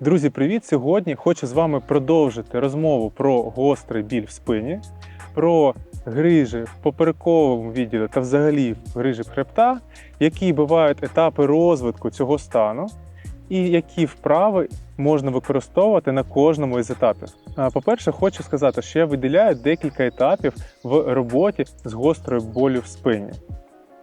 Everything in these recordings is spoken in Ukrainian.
Друзі, привіт! Сьогодні хочу з вами продовжити розмову про гострий біль в спині, про грижі в поперековому відділі та взагалі грижі хребта, які бувають етапи розвитку цього стану, і які вправи можна використовувати на кожному із етапів. По-перше, хочу сказати, що я виділяю декілька етапів в роботі з гострою болю в спині.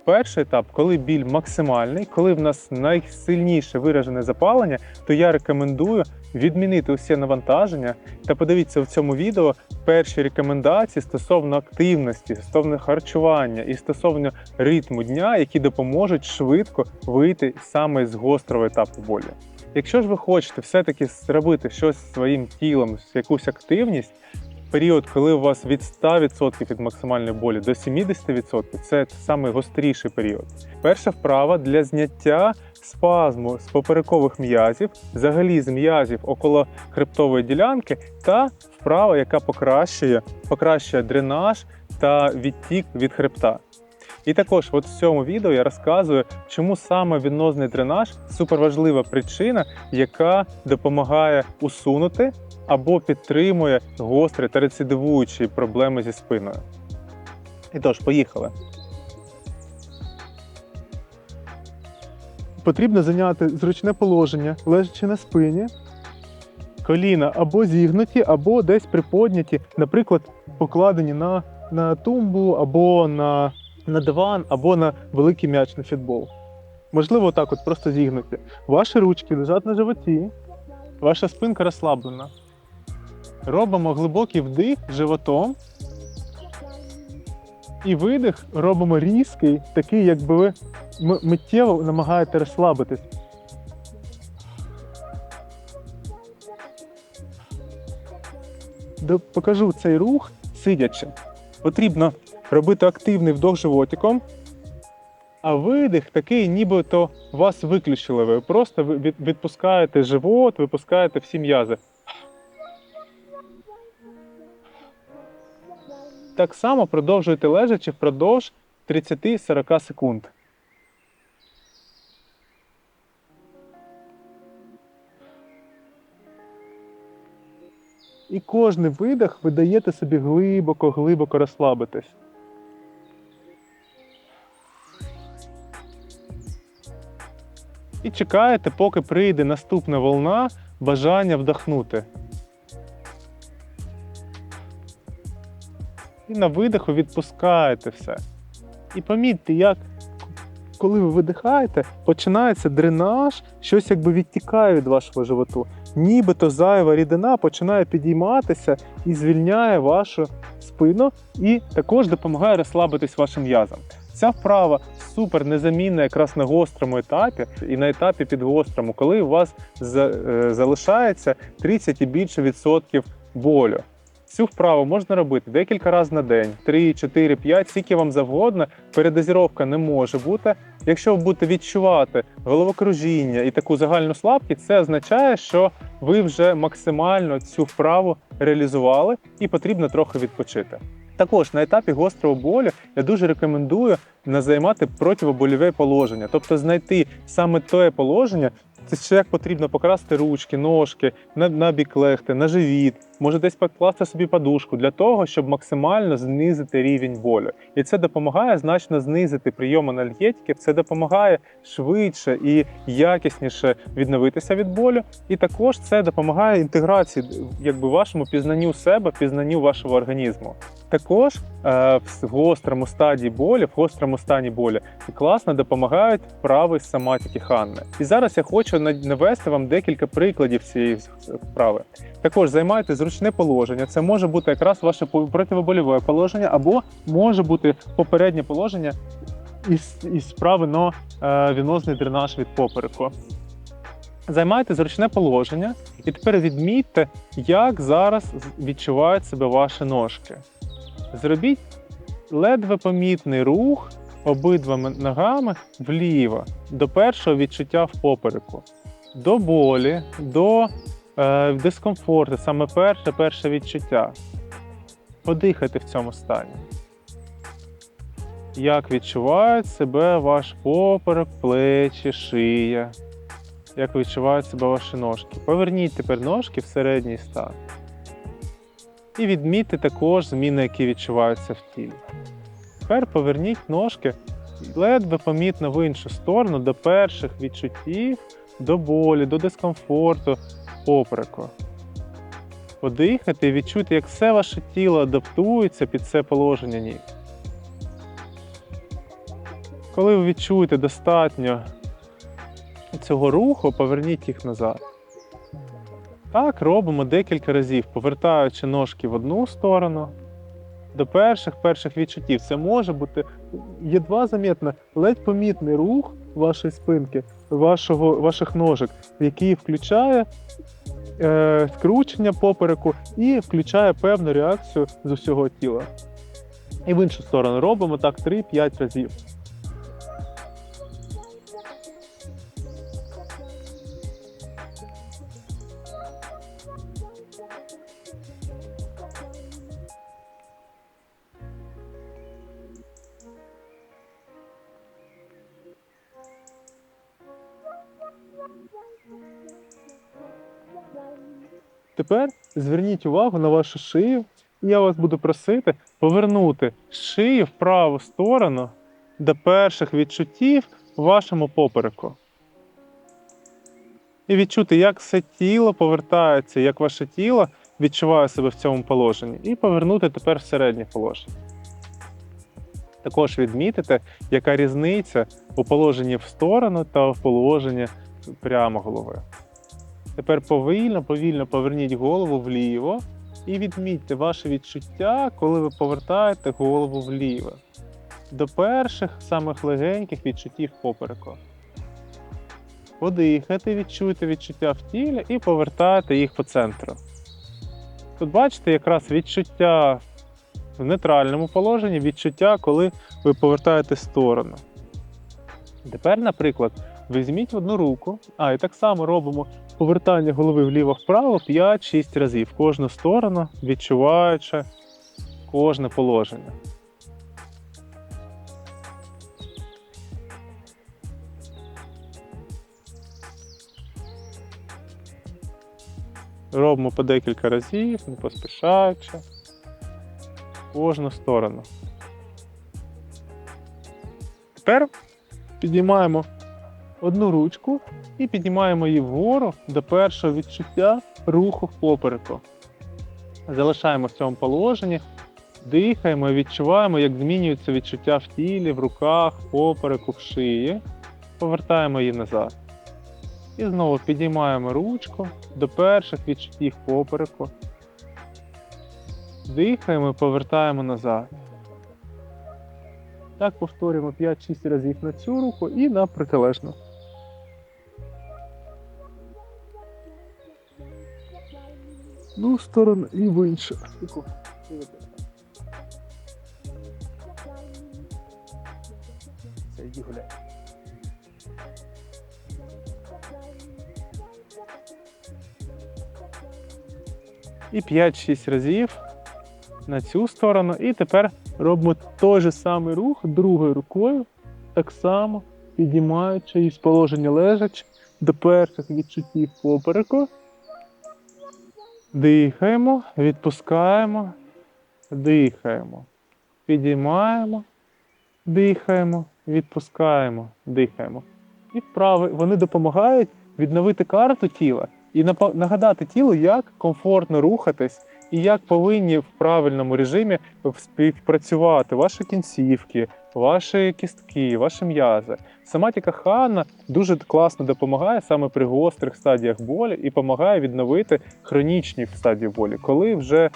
Перший етап, коли біль максимальний, коли в нас найсильніше виражене запалення, то я рекомендую відмінити усі навантаження та подивіться в цьому відео перші рекомендації стосовно активності, стосовно харчування і стосовно ритму дня, які допоможуть швидко вийти саме з гострого етапу болі. Якщо ж ви хочете все-таки зробити щось зі своїм тілом, якусь активність, період, коли у вас від 100% від максимальної болі до 70%, це самий гостріший період. Перша вправа для зняття спазму з поперекових м'язів, взагалі з м'язів около хребтової ділянки, та вправа, яка покращує, покращує дренаж та відтік від хребта. І також от в цьому відео я розказую, чому саме венозний дренаж суперважлива причина, яка допомагає усунути або підтримує гострі та рецидивуючі проблеми зі спиною. І тож, поїхали. Потрібно зайняти зручне положення, лежачи на спині. Коліна або зігнуті, або десь приподняті, наприклад, покладені на, на тумбу, або на, на диван, або на великий м'яч на футбол. Можливо, отак от просто зігнуті. Ваші ручки лежать на животі, ваша спинка розслаблена. Робимо глибокий вдих животом. І видих робимо різкий, такий, якби ви миттєво намагаєте розслабитись. Покажу цей рух сидячи. Потрібно робити активний вдох животиком, а видих такий, нібито вас виключили. Ви просто відпускаєте живот, випускаєте всі м'язи. Так само продовжуйте лежачи впродовж 30-40 секунд. І кожний видих ви даєте собі глибоко-глибоко розслабитись. І чекаєте, поки прийде наступна волна бажання вдохнути. І на видиху відпускаєте все. І помітьте, як коли ви видихаєте, починається дренаж, щось якби відтікає від вашого животу. Нібито зайва рідина починає підійматися і звільняє вашу спину, і також допомагає розслабитись вашим м'язам. Ця вправа супер незамінна якраз на гострому етапі і на етапі підгострому, коли у вас е, залишається 30 і більше відсотків болю. Цю вправу можна робити декілька разів на день, 3, 4, 5, скільки вам завгодно. Передозіровка не може бути. Якщо ви будете відчувати головокружіння і таку загальну слабкість, це означає, що ви вже максимально цю вправу реалізували і потрібно трохи відпочити. Також на етапі гострого болю я дуже рекомендую не займати противобольове положення, тобто знайти саме те положення, це ще як потрібно покрасти ручки, ножки, на, на бік легти, на живіт, може десь покласти собі подушку для того, щоб максимально знизити рівень болю. І це допомагає значно знизити прийом анальгетиків, це допомагає швидше і якісніше відновитися від болю. І також це допомагає інтеграції, якби вашому пізнанню себе, пізнанню вашого організму. Також е, в гострому стадії болі, в гострому стані болі класно допомагають вправи з соматики Ханни. І зараз я хочу навести вам декілька прикладів цієї вправи. Також займайте зручне положення. Це може бути якраз ваше противобольове положення, або може бути попереднє положення із, із вправи на е, вінозний дренаж від попереку. Займайте зручне положення, і тепер відмітьте, як зараз відчувають себе ваші ножки. Зробіть ледве помітний рух обидвими ногами вліво до першого відчуття в попереку, до болі, до е, дискомфорту, саме перше перше відчуття. Подихайте в цьому стані. Як відчувають себе ваш поперек, плечі, шия. як відчувають себе ваші ножки. Поверніть тепер ножки в середній стан. І відмітьте також зміни, які відчуваються в тілі. Тепер поверніть ножки ледве помітно в іншу сторону до перших відчуттів, до болі, до дискомфорту, попереку. Подихати і відчути, як все ваше тіло адаптується під це положення ніг. Коли ви відчуєте достатньо цього руху, поверніть їх назад. Так робимо декілька разів, повертаючи ножки в одну сторону до перших перших відчуттів. Це може бути єдва замітно, ледь помітний рух вашої спинки, вашого, ваших ножок, який включає е, скручення попереку і включає певну реакцію з усього тіла. І в іншу сторону робимо так 3-5 разів. Тепер зверніть увагу на вашу шию, і я вас буду просити повернути шию в праву сторону до перших відчуттів в вашому попереку. І відчути, як все тіло повертається, як ваше тіло відчуває себе в цьому положенні, і повернути тепер в середнє положення. Також відмітити, яка різниця у положенні в сторону та в положенні прямо голови. Тепер повільно, повільно поверніть голову вліво і відмітьте ваше відчуття, коли ви повертаєте голову вліво. До перших самих легеньких відчуттів попереку. Подихайте, відчуйте відчуття в тілі і повертайте їх по центру. Тут бачите якраз відчуття в нейтральному положенні, відчуття, коли ви повертаєте сторону. Тепер, наприклад, візьміть одну руку, а і так само робимо повертання голови вліво-вправо 5-6 разів в кожну сторону, відчуваючи кожне положення. Робимо по декілька разів, не поспішаючи. Кожну сторону. Тепер підіймаємо одну ручку і піднімаємо її вгору до першого відчуття руху в попереку. Залишаємо в цьому положенні, дихаємо і відчуваємо, як змінюються відчуття в тілі, в руках, в попереку, в шиї. Повертаємо її назад. І знову підіймаємо ручку до перших відчуттів попереку. Дихаємо і повертаємо назад. Так повторюємо 5-6 разів на цю руку і на протилежну. Ну, сторону і в іншу. Все, йди гуляй. І 5-6 разів на цю сторону. І тепер робимо той же самий рух другою рукою, так само піднімаючи її з положення лежачи до перших відчуттів попереку. Дихаємо, відпускаємо, дихаємо. Підіймаємо, дихаємо, відпускаємо, дихаємо. І вправи вони допомагають відновити карту тіла і нагадати тілу, як комфортно рухатись і як повинні в правильному режимі співпрацювати ваші кінцівки, ваші кістки, ваші м'язи. Соматіка хана дуже класно допомагає саме при гострих стадіях болі і допомагає відновити хронічні стадії болі, коли вже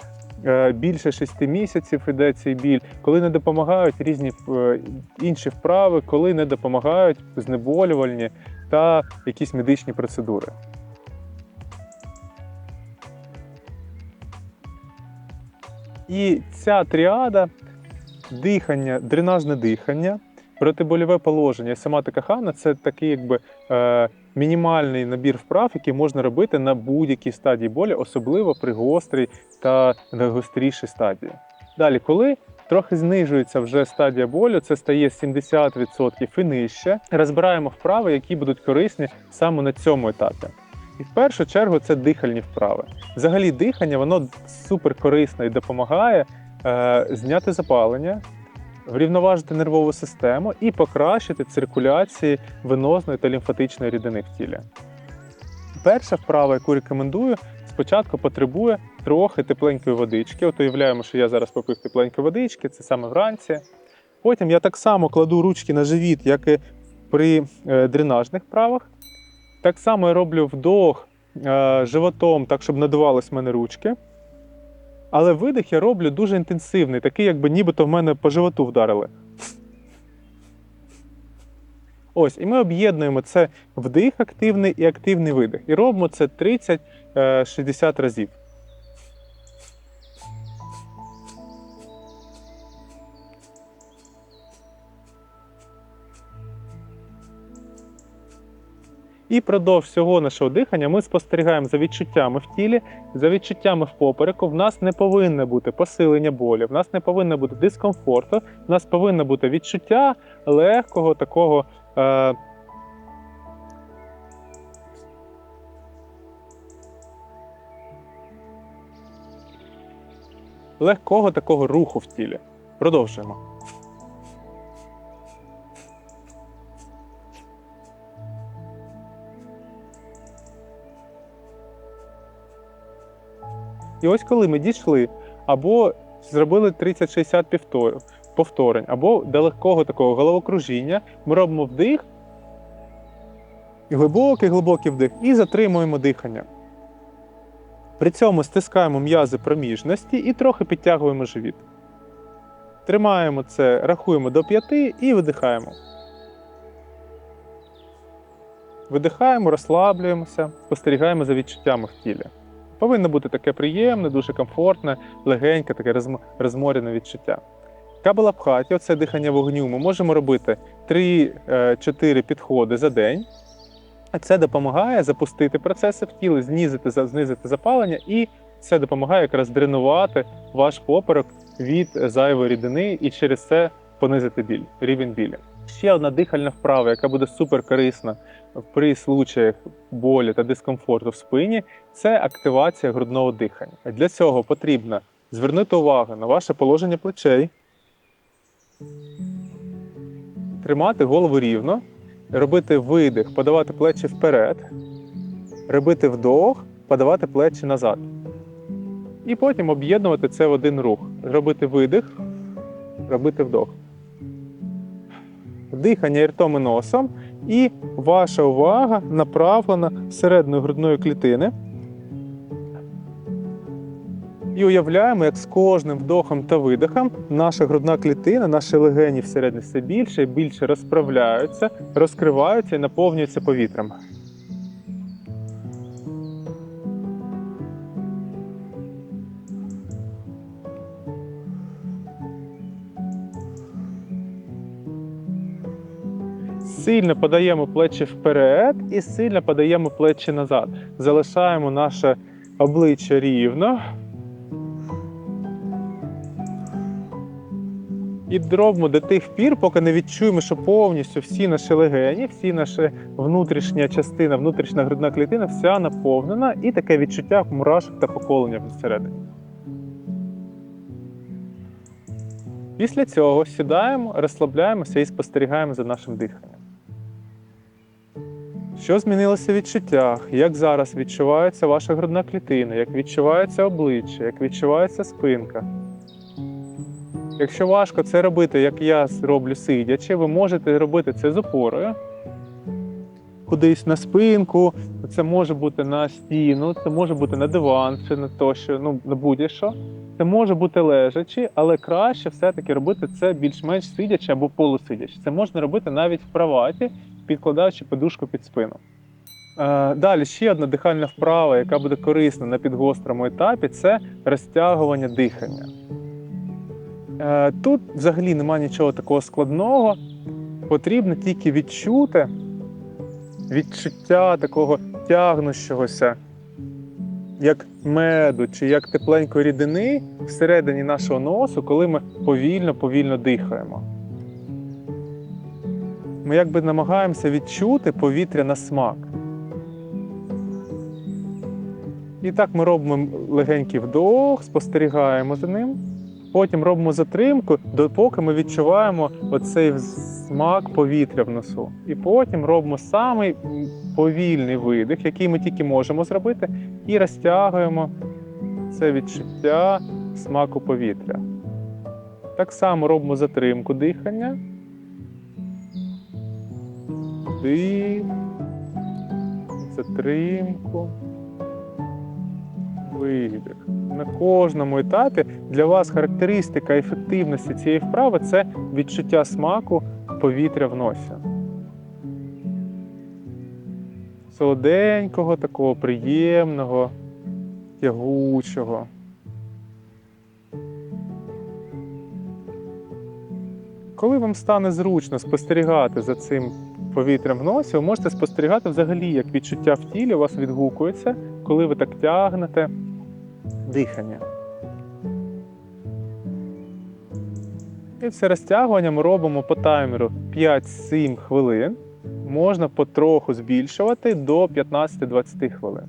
е, більше 6 місяців іде цей біль, коли не допомагають різні е, інші вправи, коли не допомагають знеболювальні та якісь медичні процедури. І ця тріада дихання, дренажне дихання, протибольове положення соматика хана це такий якби е, мінімальний набір вправ, який можна робити на будь-якій стадії болі, особливо при гострій та найгострішій стадії. Далі, коли трохи знижується вже стадія болю, це стає 70% і нижче. Розбираємо вправи, які будуть корисні саме на цьому етапі. І в першу чергу це дихальні вправи. Взагалі, дихання воно супер корисно і допомагає е, зняти запалення, врівноважити нервову систему і покращити циркуляції венозної та лімфатичної рідини в тілі. Перша вправа, яку рекомендую, спочатку потребує трохи тепленької водички. От уявляємо, що я зараз попив тепленької водички, це саме вранці. Потім я так само кладу ручки на живіт, як і при е, дренажних вправах. Так само я роблю вдох е, животом, так, щоб надувались в мене ручки. Але видих я роблю дуже інтенсивний, такий, якби нібито в мене по животу вдарили. Ось, і ми об'єднуємо це вдих активний і активний видих. І робимо це 30-60 разів. І продовж всього нашого дихання ми спостерігаємо за відчуттями в тілі, за відчуттями в попереку. В нас не повинно бути посилення болю, в нас не повинно бути дискомфорту, в нас повинно бути відчуття легкого такого. Е- Легкого такого руху в тілі. Продовжуємо. І ось коли ми дійшли, або зробили 30-60 півтор- повторень, або до легкого такого головокружіння, ми робимо вдих, і глибокий глибокий вдих, і затримуємо дихання. При цьому стискаємо м'язи проміжності і трохи підтягуємо живіт. Тримаємо це, рахуємо до 5 і видихаємо. Видихаємо, розслаблюємося, спостерігаємо за відчуттями в тілі. Повинно бути таке приємне, дуже комфортне, легеньке, таке розм- розморене відчуття. Кабалабхаті, оце дихання вогню, ми можемо робити 3-4 підходи за день. Це допомагає запустити процеси в тілі, знизити, знизити запалення, і це допомагає якраз дренувати ваш поперек від зайвої рідини і через це понизити біль, рівень білі. Ще одна дихальна вправа, яка буде супер корисна при случаях болі та дискомфорту в спині, це активація грудного дихання. Для цього потрібно звернути увагу на ваше положення плечей, тримати голову рівно, робити видих, подавати плечі вперед, робити вдох, подавати плечі назад. І потім об'єднувати це в один рух. Робити видих, робити вдох. Дихання ртом і носом, і ваша увага направлена середньою грудної клітини. І уявляємо, як з кожним вдохом та видихом наша грудна клітина, наші легені всередині все більше і більше розправляються, розкриваються і наповнюються повітрям. Сильно подаємо плечі вперед і сильно подаємо плечі назад. Залишаємо наше обличчя рівно. І робимо до тих пір, поки не відчуємо, що повністю всі наші легені, всі наша внутрішня частина, внутрішня грудна клітина, вся наповнена, і таке відчуття мурашок та поколення всередині. Після цього сідаємо, розслабляємося і спостерігаємо за нашим диханням. Що змінилося в відчуттях? Як зараз відчувається ваша грудна клітина, як відчувається обличчя, як відчувається спинка? Якщо важко це робити, як я роблю сидячи, ви можете робити це з опорою. Кудись на спинку, це може бути на стіну, це може бути на диван чи на тощо, ну на будь-що. Це може бути лежачи, але краще все-таки робити це більш-менш сидячи або полусидячи. Це можна робити навіть в кроваті, підкладаючи подушку під спину. Е, Далі ще одна дихальна вправа, яка буде корисна на підгострому етапі, це розтягування дихання. Е, Тут взагалі немає нічого такого складного. Потрібно тільки відчути відчуття такого тягнущогося, як меду чи як тепленької рідини всередині нашого носу, коли ми повільно-повільно дихаємо. Ми якби намагаємося відчути повітря на смак. І так ми робимо легенький вдох, спостерігаємо за ним. Потім робимо затримку, допоки ми відчуваємо оцей смак повітря в носу. І потім робимо самий повільний видих, який ми тільки можемо зробити, і розтягуємо це відчуття смаку повітря. Так само робимо затримку дихання. Вдих, затримку, видих. На кожному етапі для вас характеристика ефективності цієї вправи це відчуття смаку повітря в носі. Солоденького, такого приємного, тягучого. Коли вам стане зручно спостерігати за цим повітрям в носі, ви можете спостерігати взагалі, як відчуття в тілі у вас відгукується, коли ви так тягнете дихання. І це розтягування ми робимо по таймеру 5-7 хвилин. Можна потроху збільшувати до 15-20 хвилин.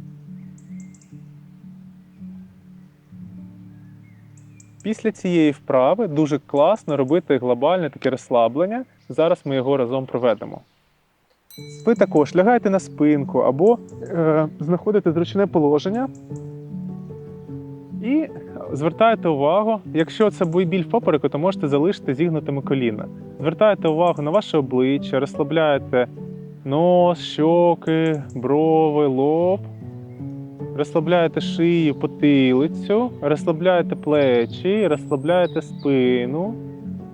Після цієї вправи дуже класно робити глобальне таке розслаблення. Зараз ми його разом проведемо. Ви також лягаєте на спинку або е, знаходите зручне положення. І звертаєте увагу, якщо це буде біль в попереку, то можете залишити зігнутими коліна. Звертаєте увагу на ваше обличчя, розслабляєте нос, щоки, брови, лоб. Розслабляєте шию, потилицю, розслабляєте плечі, розслабляєте спину,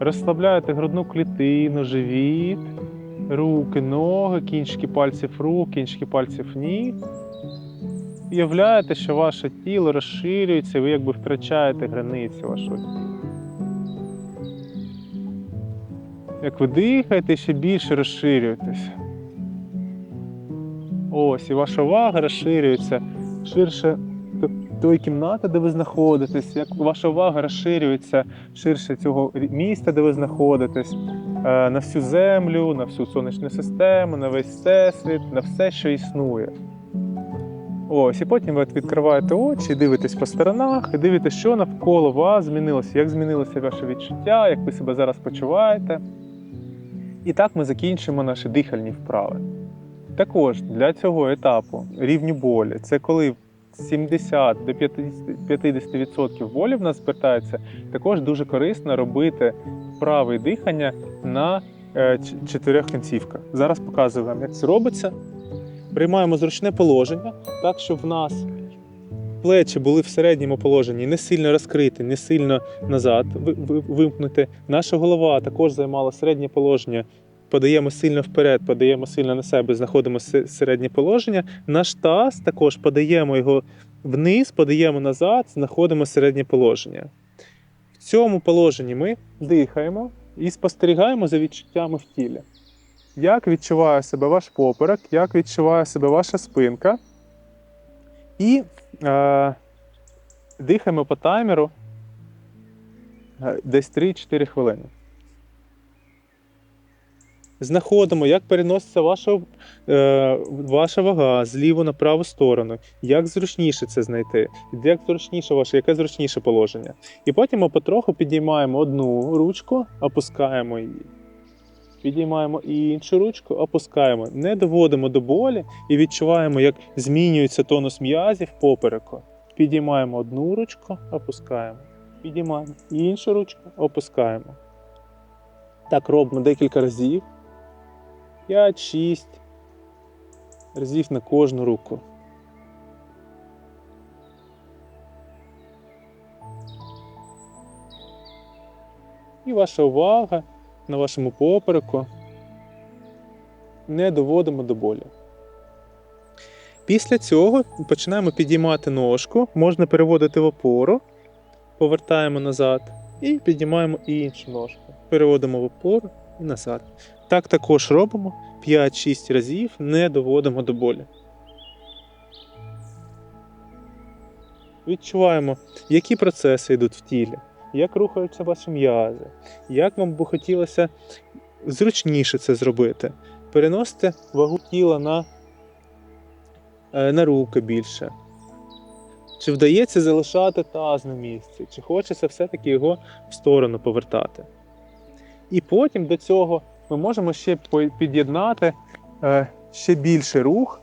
розслабляєте грудну клітину, живіт, руки, ноги, кінчики пальців рук, кінчики пальців ніг. Уявляєте, що ваше тіло розширюється, і ви якби втрачаєте границі вашого тіла. Як ви дихаєте, ще більше розширюєтесь. Ось, і ваша увага розширюється ширше тої кімнати, де ви знаходитесь, як ваша увага розширюється ширше цього міста, де ви знаходитесь, на всю землю, на всю сонячну систему, на весь всесвіт, на все, що існує. Ось, і потім ви відкриваєте очі, дивитесь по сторонах, і дивитесь, що навколо вас змінилося, як змінилося ваше відчуття, як ви себе зараз почуваєте. І так ми закінчимо наші дихальні вправи. Також для цього етапу рівні болі це коли 70 до 50 50% болі в нас звертається, також дуже корисно робити вправи дихання на е, чотирьох кінцівках. Зараз показую вам, як це робиться. Приймаємо зручне положення, так, щоб в нас плечі були в середньому положенні, не сильно розкриті, не сильно назад ви- ви- вимкнути. Наша голова також займала середнє положення. Подаємо сильно вперед, подаємо сильно на себе, знаходимо середнє положення. Наш таз також подаємо його вниз, подаємо назад, знаходимо середнє положення. Цьому положенні ми дихаємо і спостерігаємо за відчуттями в тілі. Як відчуває себе ваш поперек, як відчуває себе ваша спинка. І е, дихаємо по таймеру е, десь 3-4 хвилини. Знаходимо, як переноситься ваша, е, ваша вага з ліву на праву сторону, як зручніше це знайти, як зручніше ваше, яке зручніше положення. І потім ми потроху підіймаємо одну ручку, опускаємо її. Підіймаємо іншу ручку, опускаємо. Не доводимо до болі і відчуваємо, як змінюється тонус м'язів попереку. Підіймаємо одну ручку, опускаємо. Підіймаємо іншу ручку, опускаємо. Так робимо декілька разів. 5-6 разів на кожну руку. І ваша увага на вашому попереку не доводимо до болі. Після цього починаємо підіймати ножку, можна переводити в опору, повертаємо назад і підіймаємо іншу ножку. Переводимо в опору і назад. Так також робимо 5-6 разів, не доводимо до болі. відчуваємо, які процеси йдуть в тілі, як рухаються ваші м'язи, як вам би хотілося зручніше це зробити. Переносите вагу тіла на, е, на руки більше. Чи вдається залишати таз на місці, чи хочеться все-таки його в сторону повертати. І потім до цього ми можемо ще під'єднати е, ще більший рух,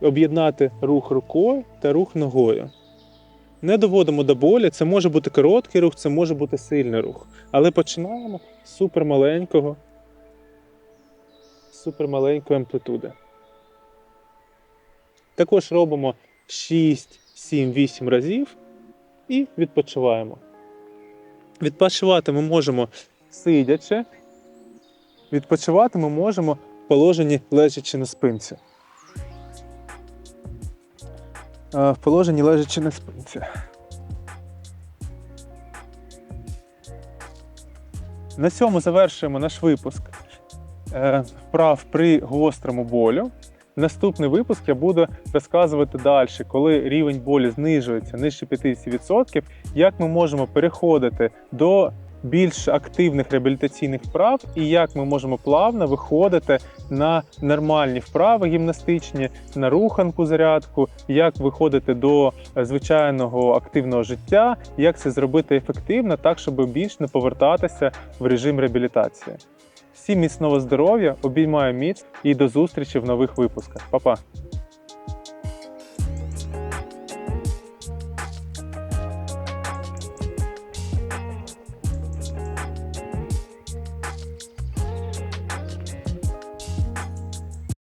об'єднати рух рукою та рух ногою. Не доводимо до болі, це може бути короткий рух, це може бути сильний рух. Але починаємо з супермаленького, супермаленької амплитуди. Також робимо 6, 7, 8 разів і відпочиваємо. Відпочивати ми можемо сидячи, відпочивати ми можемо в положенні лежачи на спинці. Е, В положенні лежачи на спинці. На цьому завершуємо наш випуск е, вправ при гострому болю. Наступний випуск я буду розказувати далі, коли рівень болю знижується нижче 50%, як ми можемо переходити до більш активних реабілітаційних вправ і як ми можемо плавно виходити на нормальні вправи гімнастичні, на руханку зарядку, як виходити до е, звичайного активного життя, як це зробити ефективно, так щоб більш не повертатися в режим реабілітації. Всім міцного здоров'я, обіймаю міць і до зустрічі в нових випусках. Па-па!